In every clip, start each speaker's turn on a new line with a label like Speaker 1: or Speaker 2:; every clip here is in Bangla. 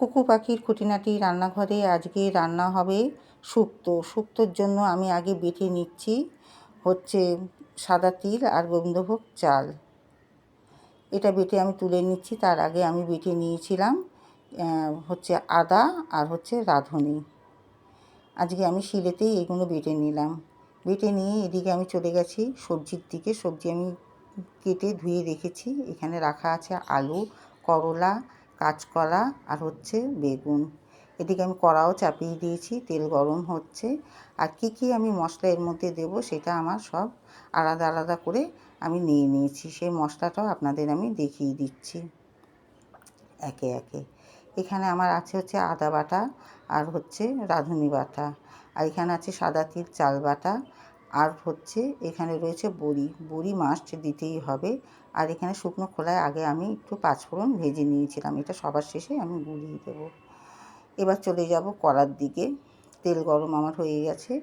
Speaker 1: কুকু পাখির খুঁটিনাটি রান্নাঘরে, আজকে রান্না হবে শুক্তো শুক্তোর জন্য আমি আগে বেটে নিচ্ছি হচ্ছে সাদা তিল আর গোবিন্দভোগ চাল। এটা বেটে আমি তুলে নিচ্ছি, তার আগে আমি বেটে নিয়েছিলাম হচ্ছে আদা আর হচ্ছে রাঁধুনি। আজকে আমি শিলেতেই এগুলো বেটে নিলাম। বেটে নিয়ে এদিকে আমি চলে গেছি সবজির দিকে। সবজি আমি কেটে ধুয়ে রেখেছি। এখানে রাখা আছে আলু, করলা কাঁচকলা আর হচ্ছে বেগুন। এদিকে আমি কড়াও চাপিয়ে দিয়েছি, তেল গরম হচ্ছে। আর কি কি আমি মশলা এর মধ্যে দেব সেটা আমার সব আলাদা আলাদা করে আমি নিয়ে নিয়েছি। সেই মশলাটাও আপনাদের আমি দেখিয়ে দিচ্ছি একে একে। এখানে আমার আছে হচ্ছে আদা বাটা আর হচ্ছে রাঁধুনি বাটা। আর এখানে আছে সাদা তিল চাল বাটা। আর হচ্ছে এখানে রয়েছে বড়ি। বড়ি মাস্ট দিতেই হবে। আর এখানে শুকনো খোলায় আগে আমি একটু পাঁচফোড়ন ভেজে নিয়েছিলাম। এটা সবার শেষে আমি গুলিয়ে দেবো। এবার চলে যাব কড়ার দিকে। তেল গরম আমার হয়ে গেছে।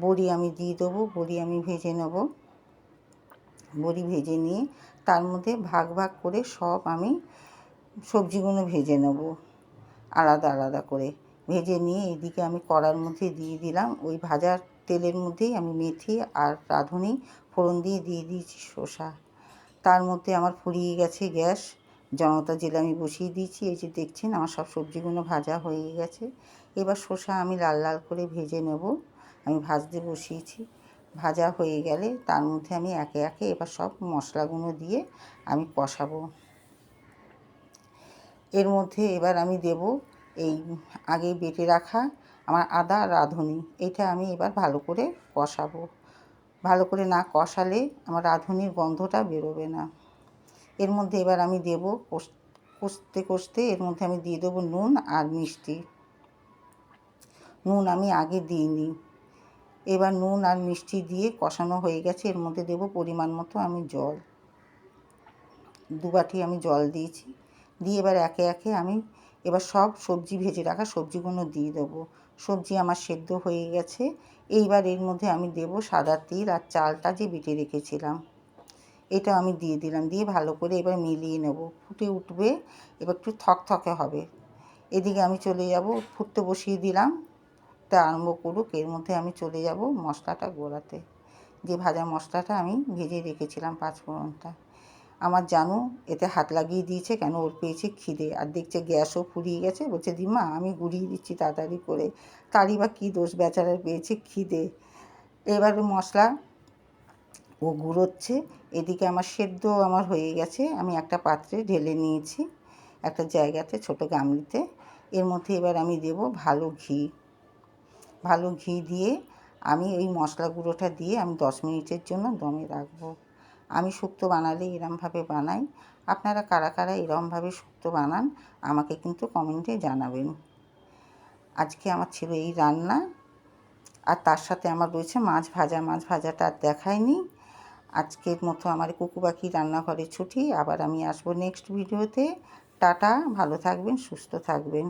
Speaker 1: বড়ি আমি দিয়ে দেবো। বড়ি আমি ভেজে নেব। বড়ি ভেজে নিয়ে তার মধ্যে ভাগ ভাগ করে সব আমি সবজিগুলো ভেজে নেব। আলাদা আলাদা করে। ভেজে নিয়ে এদিকে আমি কড়ার মধ্যে দিয়ে দিলাম। ওই ভাজার তেলের মধ্যেই আমি মেথি আর রাঁধুনি ফোড়ন দিয়ে দিয়ে দিয়েছি শসা। তার মধ্যে আমার ফুরিয়ে গেছে গ্যাস। জনতা জেলে আমি বসিয়ে দিয়েছি। এই যে দেখছেন, আমার সব সবজিগুলো ভাজা হয়ে গেছে। এবার শসা আমি লাল লাল করে ভেজে নেব। আমি ভাজতে বসিয়েছি। ভাজা হয়ে গেলে তার মধ্যে আমি একে একে এবার সব মশলাগুলো দিয়ে আমি কষাবো। এর মধ্যে এবার আমি দেব এই আগে বেটে রাখা আমার আদা, রাঁধুনি। এটা আমি এবার ভালো করে কষাবো। ভালো করে না কষালে আমার রাঁধুনির গন্ধটা বেরোবে না। এর মধ্যে এবার আমি দেব কষতে কষতে এর মধ্যে আমি দিয়ে দেবো নুন আর মিষ্টি। নুন আমি আগে দিইনি। এবার নুন আর মিষ্টি দিয়ে কষানো হয়ে গেছে। এর মধ্যে দেব পরিমাণ মতো আমি জল। দু বাটি আমি জল দিয়েছি। দিয়ে এবার একে একে আমি এবার সব সবজি, ভেজে রাখা সবজিগুলো দিয়ে দেবো। সবজি আমার সেদ্ধ হয়ে গেছে। এইবার এর মধ্যে আমি দেব সাদা তিল আর চালটা যে বেটে রেখেছিলাম। এটা আমি দিয়ে দিলাম, দিয়ে ভালো করে এবার মিলিয়ে নেব। ফুটে উঠবে, এবার একটু থকথকে হবে। এদিকে আমি চলে যাব, ফুটতে বসিয়ে দিলাম। তা আরম্ভ করুক, এর মধ্যে আমি চলে যাব মশলাটা গোড়াতে যে ভাজা মশলাটা আমি ভেজে রেখেছিলাম পাঁচফোড়নটা। আমার জানু, এতে হাত লাগিয়ে দিয়েছে কেন? ওর পেয়েছে খিদে। আর দেখছে গ্যাসও ফুরিয়ে গেছে। বলছে দিমা আমি গুড়িয়ে দিচ্ছি তাড়াতাড়ি করে। তারই বা কী দোষ? বেচারার পেয়েছে খিদে। এবার মশলা ও গুঁড়োচ্ছে। এদিকে আমার সেদ্ধ আমার হয়ে গেছে। আমি একটা পাত্রে ঢেলে নিয়েছি একটা জায়গাতে, ছোট গামলিতে। এর মধ্যে এবার আমি দেব ভালো ঘি। ভালো ঘি দিয়ে আমি এই মশলা গুঁড়োটা দিয়ে আমি দশ মিনিটের জন্য দমে রাখব। আমি শুক্তো বানালে এরমভাবে বানাই। আপনারা কারা কারা এরমভাবে শুক্তো বানান, আমাকে কিন্তু কমেন্টে জানাবেন। আজকে আমার ছিল এই রান্না। আর তার সাথে আমার রয়েছে মাছ ভাজা। মাছ ভাজাটা আর দেখায়নি আজকের মতো আমার কুকু পাখি রান্নাঘরে ছুটি। আবার আমি আসব নেক্সট ভিডিওতে টাটা, ভালো থাকবেন, সুস্থ থাকবেন।